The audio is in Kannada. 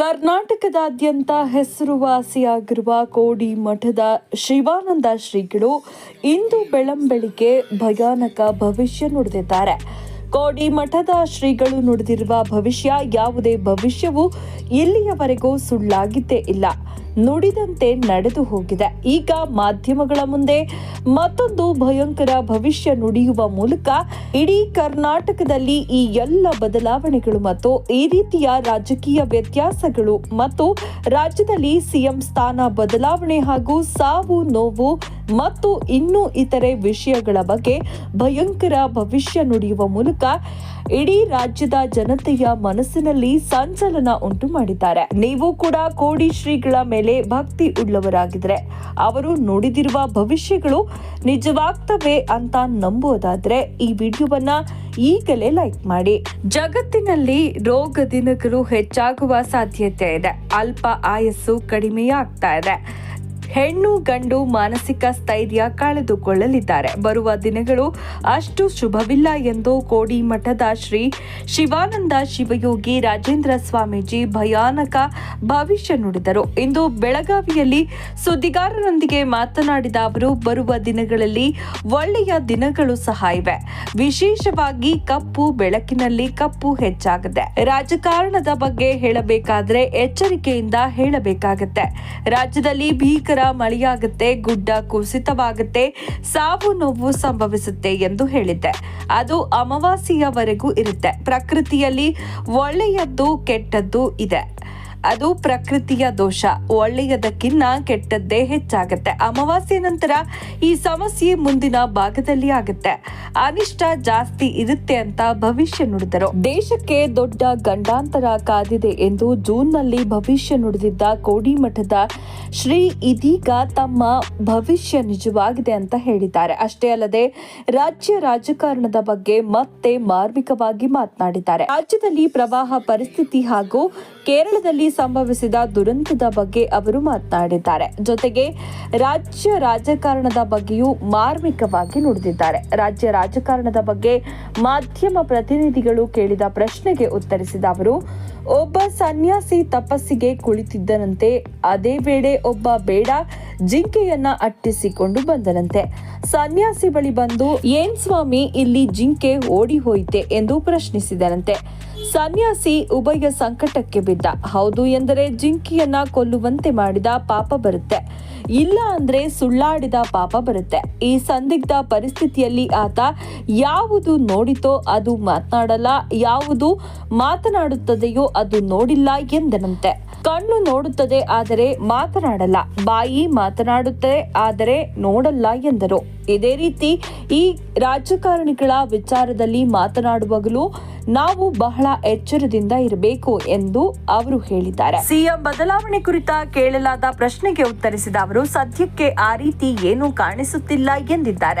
ಕರ್ನಾಟಕದಾದ್ಯಂತ ಹೆಸರುವಾಸಿಯಾಗಿರುವ ಕೋಡಿ ಮಠದ ಶಿವಾನಂದ ಶ್ರೀಗಳು ಇಂದು ಬೆಳಂಬೆಳಿಗ್ಗೆ ಭಯಾನಕ ಭವಿಷ್ಯ ನುಡಿದಿದ್ದಾರೆ. ಕೋಡಿ ಮಠದ ಶ್ರೀಗಳು ನುಡಿದಿರುವ ಭವಿಷ್ಯ, ಯಾವುದೇ ಭವಿಷ್ಯವು ಇಲ್ಲಿಯವರೆಗೂ ಸುಳ್ಳಾಗಿದ್ದೇ ಇಲ್ಲ. ನುಡಿದಂತೆ ನಡೆದು ಹೋಗಿದೆ. ಈಗ ಮಾಧ್ಯಮಗಳ ಮುಂದೆ ಮತ್ತೊಂದು ಭಯಂಕರ ಭವಿಷ್ಯ ನುಡಿಯುವ ಮೂಲಕ ಇಡೀ ಕರ್ನಾಟಕದಲ್ಲಿ ಈ ಎಲ್ಲ ಬದಲಾವಣೆಗಳು ಮತ್ತು ಈ ರೀತಿಯ ರಾಜಕೀಯ ವ್ಯತ್ಯಾಸಗಳು ಮತ್ತು ರಾಜ್ಯದಲ್ಲಿ ಸಿಎಂ ಸ್ಥಾನ ಬದಲಾವಣೆ ಹಾಗೂ ಸಾವು ನೋವು ಮತ್ತು ಇನ್ನೂ ಇತರೆ ವಿಷಯಗಳ ಬಗ್ಗೆ ಭಯಂಕರ ಭವಿಷ್ಯ ನುಡಿಯುವ ಮೂಲಕ ಇಡೀ ರಾಜ್ಯದ ಜನತೆಯ ಮನಸ್ಸಿನಲ್ಲಿ ಸಂಚಲನ ಉಂಟು ಮಾಡಿದ್ದಾರೆ. ನೀವು ಕೂಡ ಕೋಡಿ ಶ್ರೀಗಳ ಮೇಲೆ ಭಕ್ತಿ ಉಳ್ಳವರಾಗಿದ್ರೆ ಅವರು ನುಡಿದಿರುವ ಭವಿಷ್ಯಗಳು ನಿಜವಾಗ್ತವೆ ಅಂತ ನಂಬೋದಾದ್ರೆ ಈ ವಿಡಿಯೋವನ್ನ ಈಗಲೇ ಲೈಕ್ ಮಾಡಿ. ಜಗತ್ತಿನಲ್ಲಿ ರೋಗ ದಿನಗಳು ಹೆಚ್ಚಾಗುವ ಸಾಧ್ಯತೆ ಇದೆ. ಅಲ್ಪ ಆಯಸ್ಸು ಕಡಿಮೆಯಾಗ್ತಾ ಇದೆ. ಹೆಣ್ಣು ಗಂಡು ಮಾನಸಿಕ ಸ್ಥೈರ್ಯ ಕಳೆದುಕೊಳ್ಳಲಿದ್ದಾರೆ. ಬರುವ ದಿನಗಳು ಅಷ್ಟು ಶುಭವಿಲ್ಲ ಎಂದು ಕೋಡಿ ಮಠದ ಶ್ರೀ ಶಿವಾನಂದ ಶಿವಯೋಗಿ ರಾಜೇಂದ್ರ ಸ್ವಾಮೀಜಿ ಭಯಾನಕ ಭವಿಷ್ಯ ನುಡಿದರು. ಇಂದು ಬೆಳಗಾವಿಯಲ್ಲಿ ಸುದ್ದಿಗಾರರೊಂದಿಗೆ ಮಾತನಾಡಿದ ಅವರು, ಬರುವ ದಿನಗಳಲ್ಲಿ ಒಳ್ಳೆಯ ದಿನಗಳು ಸಹ ಇವೆ. ವಿಶೇಷವಾಗಿ ಕಪ್ಪು ಬೆಳಕಿನಲ್ಲಿ ಕಪ್ಪು ಹೆಚ್ಚಾಗಿದೆ. ರಾಜಕಾರಣದ ಬಗ್ಗೆ ಹೇಳಬೇಕಾದ್ರೆ ಎಚ್ಚರಿಕೆಯಿಂದ ಹೇಳಬೇಕಾಗತ್ತೆ. ರಾಜ್ಯದಲ್ಲಿ ಭೀಕರ ಮಳೆಯಾಗುತ್ತೆ, ಗುಡ್ಡ ಕುಸಿತವಾಗುತ್ತೆ, ಸಾವು ನೋವು ಸಂಭವಿಸುತ್ತೆ ಎಂದು ಹೇಳಿದ್ದೆ. ಅದು ಅಮಾವಾಸ್ಯೆಯವರೆಗೂ ಇರುತ್ತೆ. ಪ್ರಕೃತಿಯಲ್ಲಿ ಒಳ್ಳೆಯದ್ದು ಕೆಟ್ಟದ್ದು ಇದೆ. ಅದು ಪ್ರಕೃತಿಯ ದೋಷ. ಒಳ್ಳೆಯದಕ್ಕಿನ್ನ ಕೆಟ್ಟದ್ದೇ ಹೆಚ್ಚಾಗತ್ತೆ. ಅಮಾವಾಸ್ಯೆ ನಂತರ ಈ ಸಮಸ್ಯೆ ಮುಂದಿನ ಭಾಗದಲ್ಲಿ ಆಗುತ್ತೆ. ಅನಿಷ್ಟ ಜಾಸ್ತಿ ಇರುತ್ತೆ ಅಂತ ಭವಿಷ್ಯ ನುಡಿದರು. ದೇಶಕ್ಕೆ ದೊಡ್ಡ ಗಂಡಾಂತರ ಕಾದಿದೆ ಎಂದು ಜೂನ್ನಲ್ಲಿ ಭವಿಷ್ಯ ನುಡಿದಿದ್ದ ಕೋಡಿಮಠದ ಶ್ರೀ ಇದೀಗ ತಮ್ಮ ಭವಿಷ್ಯ ನಿಜವಾಗಿದೆ ಅಂತ ಹೇಳಿದ್ದಾರೆ. ಅಷ್ಟೇ ಅಲ್ಲದೆ ರಾಜ್ಯ ರಾಜಕಾರಣದ ಬಗ್ಗೆ ಮತ್ತೆ ಮಾರ್ಮಿಕವಾಗಿ ಮಾತನಾಡಿದ್ದಾರೆ. ರಾಜ್ಯದಲ್ಲಿ ಪ್ರವಾಹ ಪರಿಸ್ಥಿತಿ ಹಾಗೂ ಕೇರಳದಲ್ಲಿ ಸಂಭವಿಸಿದ ದುರಂತದ ಬಗ್ಗೆ ಅವರು ಮಾತನಾಡಿದ್ದಾರೆ. ಜೊತೆಗೆ ರಾಜ್ಯ ರಾಜಕಾರಣದ ಬಗ್ಗೆಯೂ ಮಾರ್ಮಿಕವಾಗಿ ನುಡಿದಿದ್ದಾರೆ. ರಾಜ್ಯ ರಾಜಕಾರಣದ ಬಗ್ಗೆ ಮಾಧ್ಯಮ ಪ್ರತಿನಿಧಿಗಳು ಕೇಳಿದ ಪ್ರಶ್ನೆಗೆ ಉತ್ತರಿಸಿದ ಅವರು, ಒಬ್ಬ ಸನ್ಯಾಸಿ ತಪಸ್ಸಿಗೆ ಕುಳಿತಿದ್ದನಂತೆ, ಅದೇ ವೇಳೆ ಒಬ್ಬ ಬೇಡ ಜಿಂಕೆಯನ್ನ ಅಟ್ಟಿಸಿಕೊಂಡು ಬಂದನಂತೆ. ಸನ್ಯಾಸಿ ಬಳಿ ಬಂದು, ಏನ್ ಸ್ವಾಮಿ, ಇಲ್ಲಿ ಜಿಂಕೆ ಓಡಿ ಹೋಯಿತೆ ಎಂದು ಪ್ರಶ್ನಿಸಿದನಂತೆ. ಸನ್ಯಾಸಿ ಉಭಯ ಸಂಕಟಕ್ಕೆ ಬಿದ್ದ. ಹೌದು ಎಂದರೆ ಜಿಂಕಿಯನ್ನ ಕೊಲ್ಲುವಂತೆ ಮಾಡಿದ ಪಾಪ ಬರುತ್ತೆ. ಇಲ್ಲ ಅಂದ್ರೆ ಸುಳ್ಳಾಡಿದ ಪಾಪ ಬರುತ್ತೆ. ಈ ಸಂದಿಗ್ಧ ಪರಿಸ್ಥಿತಿಯಲ್ಲಿ ಆತ ಯಾವುದು ನೋಡಿತೋ ಅದು ಮಾತನಾಡಲ್ಲ, ಯಾವುದು ಮಾತನಾಡುತ್ತದೆಯೋ ಅದು ನೋಡಿಲ್ಲ ಎಂದನಂತೆ. ಕಣ್ಣು ನೋಡುತ್ತದೆ ಆದರೆ ಮಾತನಾಡಲ್ಲ, ಬಾಯಿ ಮಾತನಾಡುತ್ತದೆ ಆದರೆ ನೋಡಲ್ಲ ಎಂದರು. ಇದೇ ರೀತಿ ಈ ರಾಜಕಾರಣಿಗಳ ವಿಚಾರದಲ್ಲಿ ಮಾತನಾಡುವಾಗಲೂ ನಾವು ಬಹಳ ಎಚ್ಚರದಿಂದ ಇರಬೇಕು ಎಂದು ಅವರು ಹೇಳಿದ್ದಾರೆ. ಸಿಎಂ ಬದಲಾವಣೆ ಕುರಿತ ಕೇಳಲಾದ ಪ್ರಶ್ನೆಗೆ ಉತ್ತರಿಸಿದ ಅವರು, ಸದ್ಯಕ್ಕೆ ಆ ರೀತಿ ಏನೂ ಕಾಣಿಸುತ್ತಿಲ್ಲ ಎಂದಿದ್ದಾರೆ.